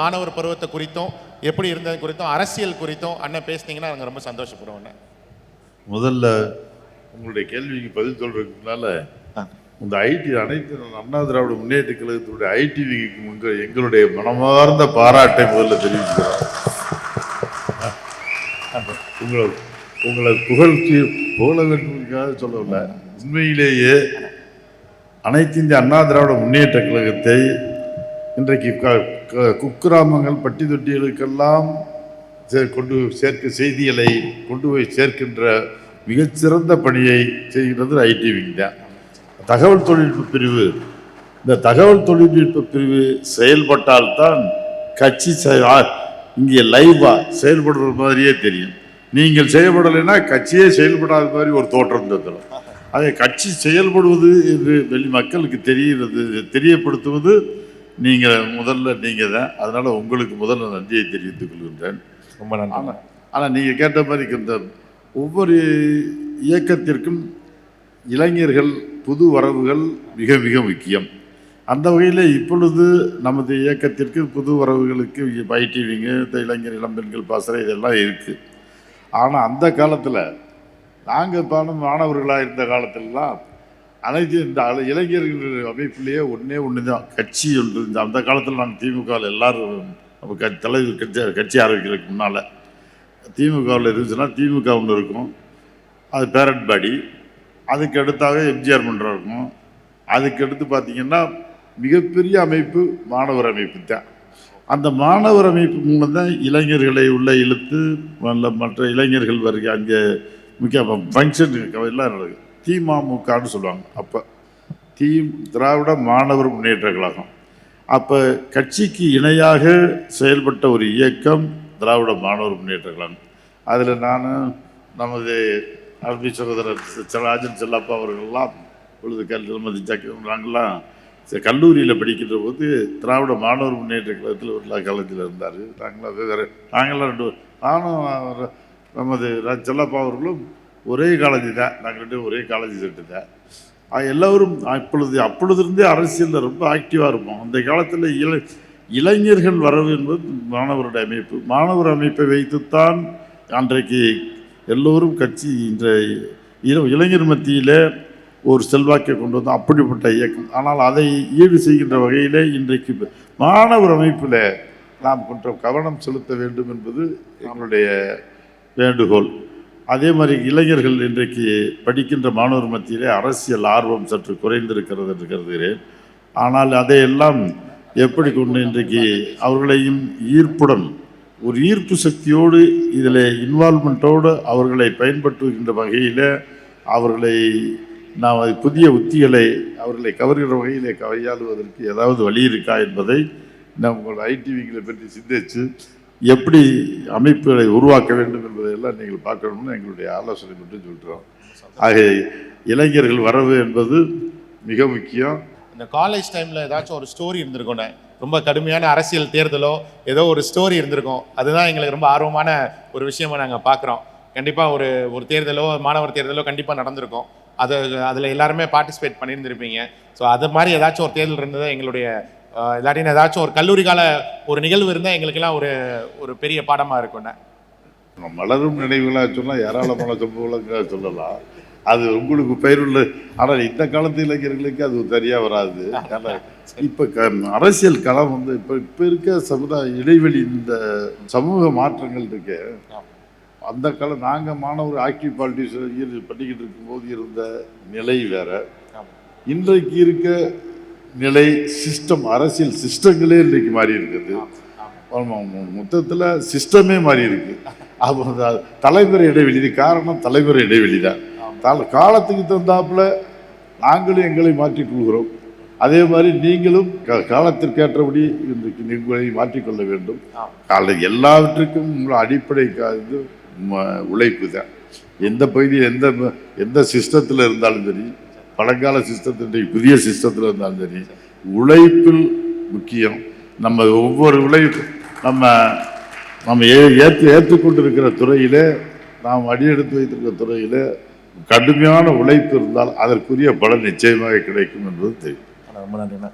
மாணவர் பருவத்தை குறித்தும் எப்படி இருந்தது குறித்தும் அரசியல் குறித்தும் அண்ணன் பேசுனீங்கன்னா நாங்கள் ரொம்ப சந்தோஷப்படுவோம் அண்ணன். முதல்ல உங்களுடைய கேள்விக்கு பதில் சொல்றதுக்குனால இந்த ஐடி அனைத்து அண்ணா திராவிட முன்னேற்ற கழகத்தினுடைய ஐடிவிக்கு முங்க எங்களுடைய மனமார்ந்த பாராட்டை முதல்ல தெரிவிக்கிறோம் உங்களை உங்களை புகழ்ச்சி புகழ வேண்டும்காக சொல்லவில்லை. உண்மையிலேயே அனைத்து இந்திய அண்ணா திராவிட முன்னேற்ற கழகத்தை இன்றைக்கு குக்கிராமங்கள் பட்டி தொட்டிகளுக்கெல்லாம் சே- கொண்டு சேர்க்க செய்திகளை கொண்டு போய் சேர்க்கின்ற மிகச்சிறந்த பணியை செய்கிறது ஐடிவிங் தான் தகவல் தொழில்நுட்ப பிரிவு. இந்த தகவல் தொழில்நுட்ப பிரிவு செயல்பட்டால்தான் கட்சி செ- ஆ, இங்கே லைவாக செயல்படுற மாதிரியே தெரியும். நீங்கள் செயல்படலைன்னா கட்சியே செயல்படாத மாதிரி ஒரு தோற்றம் தந்துடும். அதை கட்சி செயல்படுவது என்று வெளி மக்களுக்கு தெரிகிறது தெரியப்படுத்துவது நீங்கள் முதல்ல நீங்கள் தான் அதனால் உங்களுக்கு முதல்ல நன்றியை தெரிவித்துக் கொள்கின்றேன். ரொம்ப நன்றி. ஆனால் ஆனால் நீங்கள் கேட்ட மாதிரி இந்த ஒவ்வொரு இயக்கத்திற்கும் இளைஞர்கள் புது வரவுகள் மிக மிக முக்கியம். அந்த வகையில் இப்பொழுது நமது இயக்கத்திற்கு புது வரவுகளுக்கு இந்த இளைஞர் இளம்பெண்கள் பாசறை இதெல்லாம் இருக்குது ஆனால் அந்த காலத்தில் நாங்கள் பாடம் மாணவர்களாக இருந்த காலத்திலலாம் அனைத்து இந்த இளைஞர்கள் அமைப்பிலேயே ஒன்றே ஒன்று தான் கட்சி ஒன்று இந்த அந்த காலத்தில் நாங்கள் திமுகவில் எல்லாரும் நம்ம க தலைவர் கட்சி கட்சி ஆரம்பிக்கிறதுக்கு முன்னால் திமுகவில் இருந்துச்சுன்னா திமுக ஒன்று இருக்கும். அது பேரண்ட் பாடி. அதுக்கு அடுத்தாக எம்ஜிஆர் மன்றம் இருக்கும். அதுக்கு அடுத்து பார்த்தீங்கன்னா மிகப்பெரிய அமைப்பு மாணவர் அமைப்பு தான். அந்த மாணவர் அமைப்பு மூலம் தான் இளைஞர்களை உள்ளே இழுத்து நல்ல மற்ற இளைஞர்கள் வருகை அங்கே முக்கிய ஃபங்க்ஷன் எல்லாம் நடக்குது. திமுகன்னு சொல்லுவாங்க. அப்போ தி திராவிட மாணவர் முன்னேற்ற கழகம் அப்போ கட்சிக்கு இணையாக செயல்பட்ட ஒரு இயக்கம் திராவிட மாணவர் முன்னேற்ற கழகம் அதில் நான் நமது அருமை சகோதரர் ராஜன் செல்லப்பா அவர்கள்லாம் பொழுது கல்வி ஜக்க நாங்கள்லாம் ச- கல்லூரியில் படிக்கின்ற போது திராவிட மாணவர் முன்னேற்ற கழகத்தில் ஒரு காலேஜில் இருந்தார். நாங்களாம் வேறு நாங்களாம் ரெண்டு நானும் நமது செல்லப்பா அவர்களும் ஒரே காலேஜ் தான். நாங்கள் ரெண்டு ஒரே காலேஜ் செட்டு தான். எல்லோரும் அப்பொழுது அப்பொழுதிருந்தே அரசியலில் ரொம்ப ஆக்டிவாக இருப்போம். அந்த காலத்தில் இள இளைஞர்கள் வரவு என்பது மாணவருடைய அமைப்பு. மாணவர் அமைப்பை வைத்துத்தான் அன்றைக்கு எல்லோரும் கட்சி இன்றைய இள- இளைஞர் மத்தியில் ஒரு செல்வாக்கை கொண்டு வந்தோம். அப்படிப்பட்ட இயக்கம். ஆனால் அதை ஈடு செய்கின்ற வகையிலே இன்றைக்கு மாணவர் அமைப்பில் நாம் கொஞ்சம் கவனம் செலுத்த வேண்டும் என்பது எங்களுடைய வேண்டுகோள். அதே மாதிரி இளைஞர்கள் இன்றைக்கு படிக்கின்ற மாணவர் மத்தியிலே அரசியல் ஆர்வம் சற்று குறைந்திருக்கிறது என்று கருதுகிறேன். ஆனால் அதையெல்லாம் எப்படி கொண்டு இன்றைக்கு அவர்களையும் ஈர்ப்புடன் ஒரு ஈர்ப்பு சக்தியோடு இதில் இன்வால்மெண்ட்டோடு அவர்களை பயன்படுத்துகின்ற வகையில் அவர்களை நாம் அது புதிய உத்திகளை அவர்களை கவர்கிற வகையில் கையாளுவதற்கு ஏதாவது வழி இருக்கா என்பதை நாம் உங்கள் ஐடிவிகளை பற்றி சிந்தித்து எப்படி அமைப்புகளை உருவாக்க வேண்டும் என்பதையெல்லாம் நீங்கள் பார்க்கணும்னு எங்களுடைய ஆலோசனை மட்டும் சொல்கிறோம் ஆக இளைஞர்கள் வரவு என்பது மிக முக்கியம். இந்த காலேஜ் டைமில் ஏதாச்சும் ஒரு ஸ்டோரி இருந்திருக்கோண்ணே ரொம்ப கடுமையான அரசியல் தேர்தலோ ஏதோ ஒரு ஸ்டோரி இருந்திருக்கும். அதுதான் எங்களுக்கு ரொம்ப ஆர்வமான ஒரு விஷயமா நாங்கள் பார்க்குறோம். கண்டிப்பாக ஒரு ஒரு தேர்தலோ மாணவர் தேர்தலோ கண்டிப்பாக நடந்திருக்கும். அது அதில் எல்லாருமே பார்ட்டிசிபேட் பண்ணியிருந்திருப்பீங்க. ஸோ அது மாதிரி ஏதாச்சும் ஒரு தேர்தல் இருந்தது எங்களுடைய இல்லாட்டின்னு ஏதாச்சும் ஒரு கல்லூரி கால ஒரு நிகழ்வு இருந்தால் எங்களுக்கெல்லாம் ஒரு ஒரு பெரிய பாடமாக இருக்கும்ண்ணே மலரும் நினைவுகளாக சொன்னால் ஏராளமான சம்பவங்களாக சொல்லலாம். அது உங்களுக்கு பயிருள்ள ஆனால் இந்த காலத்து இளைஞர்களுக்கு அது சரியாக வராது. இப்போ க அரசியல் களம் வந்து இப்போ இப்போ இருக்க சமுதாய இடைவெளி இந்த சமூக மாற்றங்கள் இருக்கு. அந்த காலம் நாங்கள் மாணவர் ஆக்டிவ் பாலிட்டிக்ஸ் பண்ணிக்கிட்டு இருக்கும்போது இருந்த நிலை வேற. இன்றைக்கு இருக்க நிலை சிஸ்டம் அரசியல் சிஸ்டங்களே இன்றைக்கு மாறி இருக்குது. மொத்தத்தில் சிஸ்டமே மாறி இருக்கு. அப்போ அந்த தலைமுறை இடைவெளி இது காரணம் தலைமுறை இடைவெளி தான். காலத்துக்கு தகுந்தாப்புல நாங்களும் எங்களை மாற்றிக் கொள்கிறோம். அதே மாதிரி நீங்களும் காலத்திற்கேற்றபடி இன்றைக்கு உங்களை மாற்றிக்கொள்ள வேண்டும். கால எல்லாவற்றுக்கும் அடிப்படை இது உழைப்பு தான். எந்த பகுதியில் எந்த எந்த சிஸ்டத்தில் இருந்தாலும் சரி பழங்கால சிஸ்டத்தினுடைய புதிய சிஸ்டத்தில் இருந்தாலும் சரி உழைப்பில் முக்கியம். நம்ம ஒவ்வொரு உழைப்பு நம்ம நம்ம ஏ ஏற்று ஏற்றுக்கொண்டிருக்கிற துறையிலே நாம் அடியெடுத்து வைத்திருக்கிற துறையில் கடுமையான உழைப்பு இருந்தால் அதற்குரிய பலன் நிச்சயமாக கிடைக்கும் என்பது தெரியும். ரொம்ப நன்றிண்ணா.